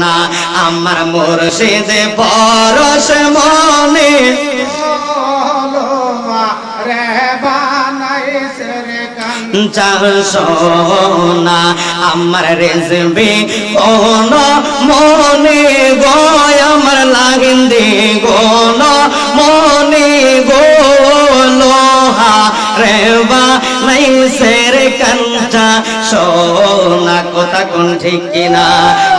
না আমার মুর্শিদ পরশ মনে। সোনা আমার রেজবি কোন মনে গো আমার লাগিন্দি গোন মনে গো। রেবা নাই সের কাঞ্চা। সোনা কথা কোন ঠিক কিনা?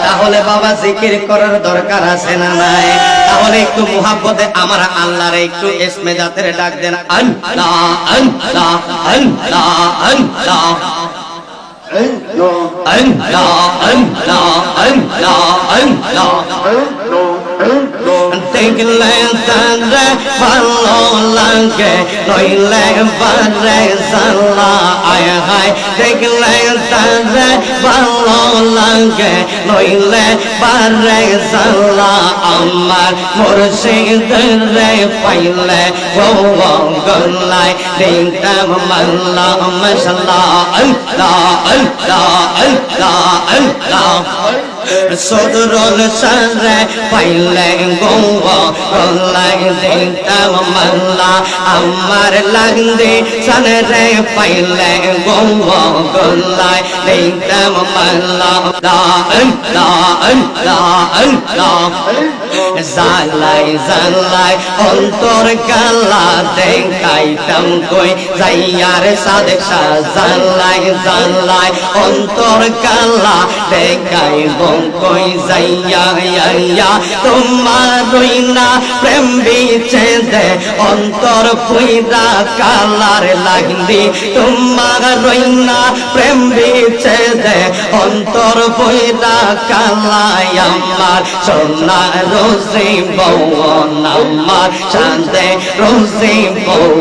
তাহলে বাবা জিকির করার দরকার আছে না নাই? তাহলে একটু মুহাব্বতে আমার আল্লাহর একটু এসমে জাতের ডাক দেন। আল্লাহ আল্লাহ আল্লাহ আল্লাহ। আল্লাহ আল্লাহ আল্লাহ আল্লাহ। দেখলে তারে ভালো লাগে। নইলে বারে সাল্লা আয় হায়। দেখলে তারে ভালো লাগে। নইলে বারে সাল্লা আমার মুর্শিদরে পাইলে। গো গল্লায় দিতাম মাল্লা মশলা আল্লাহ আল্লাহ আল্লাহ আল্লাহ। সদরল সারে পাইলে গৌয়া গলাই দিতাম মাল্লা। আমার লাগদে সারে পাইলে গৌয়া গলাই দিতাম মাল্লা। আল্লাহ আল্লাহ আল্লাহ জালাই জালাই অন্তর কালা দেখাইতাম কই। যাইয়ার সাদেক জালাই জালাই অন্তর কালা দেখাই কই যাইয়া ইয়া তোমার রইনা প্রেম বিছে দে অন্তর পুইরা কালার লাগলি। তোমার রইনা প্রেম বিছে দে অন্তর পুইরা কালাই আমার। রোজি বউ আমার রোজি বউ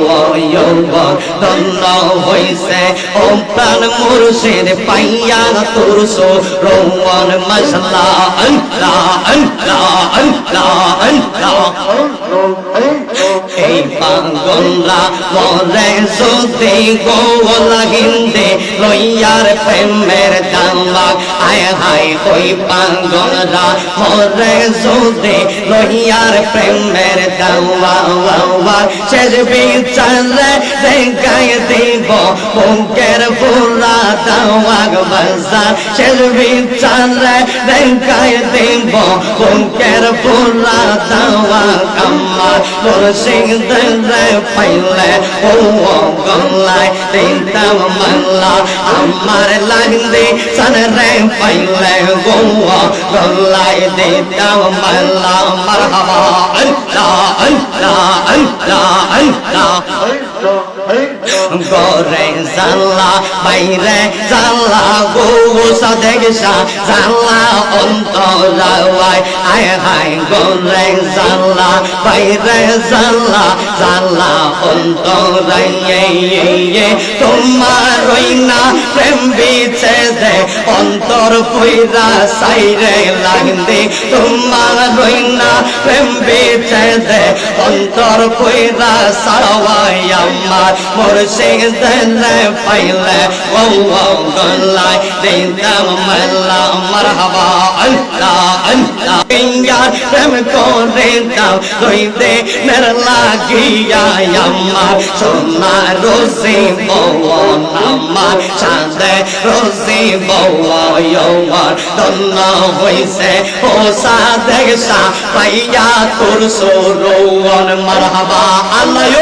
ধন্য হইছে, ও প্রাণ মুর্শিদ পাইয়া তোর সো রৌন মশলা আল্লাহ আল্লাহ আল্লাহ আল্লাহ। এই পাগল্লা মরে যদি গোল হিন্দে লইয়ার প্রেমের দামলা আয় হায় কই পাগল্লা মরে যদি লইয়ার প্রেমের দামলা শেষ বিচারে দেখাই দিব, বুকের ফুলা দাওয়া হাজা শের বিচারে দেখায় দেব। বুকের পুরা দাওয়া কামা মুর্শিদরে পাইলে ও গলায় তিনটা মাল্লা। আমার লাগদে সানরে পাইলে গো গলায় দিতা মাল্লা। মারহাবা আল্লাহ আল্লাহ। আল্লাহ আল্লাহ আল্লাহ। গরে জাল্লা বাইরে জাল্লা গো সাদেক জাল্লা অন্তরাওয়াই আয় হায় গরে জাল্লা বাইরে জাল্লা জাল্লা অন্তরাই তোমার রইনা প্রেম বিছে দে, অন্তর পুইরা সাইরে লাগদে তোমার রইনা প্রেম বিছে দে, অন্তর পুইরা সাওয়াই আমার। মুর্শিদ سيدنا فيلا والله قلعي دينا ملا مرحبا انت انت بيار رمكون ريتا دويدي نرلا গিয়া আমার সোনা রোজি বওয়ান আমার সাদে রোজি বওয়ার দন্ন হইছে ও সাদে সা পাইয়া তোর সোরওয়ান মারহাবা আল্লাহ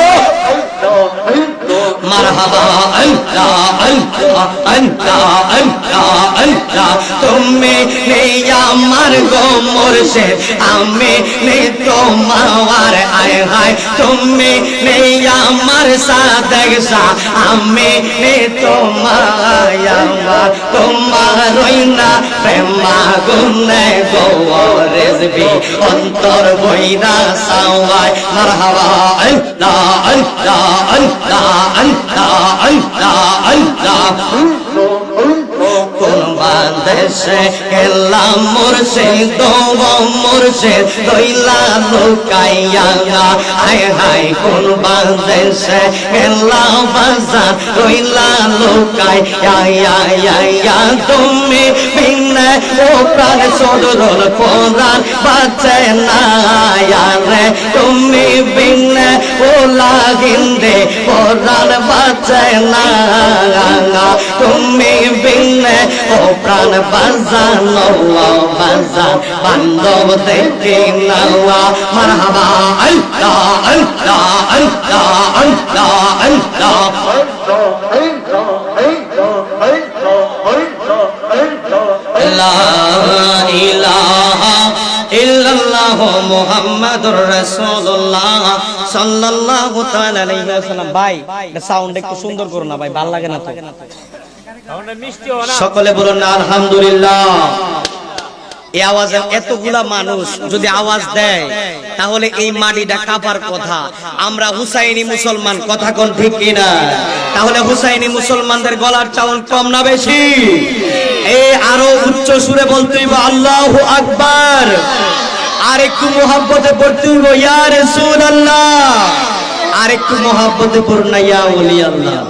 মারহাবা আল্লাহ আল্লাহ আল্লাহ আল্লাহ আল্লাহ তুমি নেই আমার গো মোরশে আমি নেই তোমার আয় হায়। তুমি নেই আমার সাদেক সা আমি নেই তোমার, আমার তোমার রইনা প্রেমা গুনে গো রেজবি অন্তর বইরা সাওয়াই মারহাবা, আল্লাহ আল্লাহ আল্লাহ। বাদেশে গেলাম মুর্শিদ মুর্শিদ দইলা লুকাইয়া হায় হায়, কোন বাদেশে গেলাম বাজার, দইলা লুকাইয়া, ইয়া ইয়া ইয়া। তুমি বিনে ও প্রাণ সদরল কোরআন বাঁচে না রে। তুমি না তুমি প্রাণ বাজানো বাজান। বান্ধব দেখে নাওয়া, মারহাবা, আল্লাহ আল্লাহ আল্লাহ আল্লাহ আল্লাহ। ভাই সাউন্ড একটু সুন্দর করো না, ভাই, ভালো লাগে না তো? সকলে বলুন না, আলহামদুলিল্লাহ। এই আওয়াজে এতগুলা মানুষ যদি আওয়াজ দেয়, তাহলে এই মাটিটা কাঁপার কথা। আমরা হুসাইনি মুসলমান, কথা কোন ঠিক কিনা? তাহলে হুসাইনি মুসলমানদের গলার চাউন কম না বেশি? এই আরও উচ্চ সুরে বলতে হইব, আল্লাহ আকবার। আর একটু মোহাব্বতে পড়তে হইব আর একটু মোহাব্বতে পড়না ইয়া ওলি আল্লাহ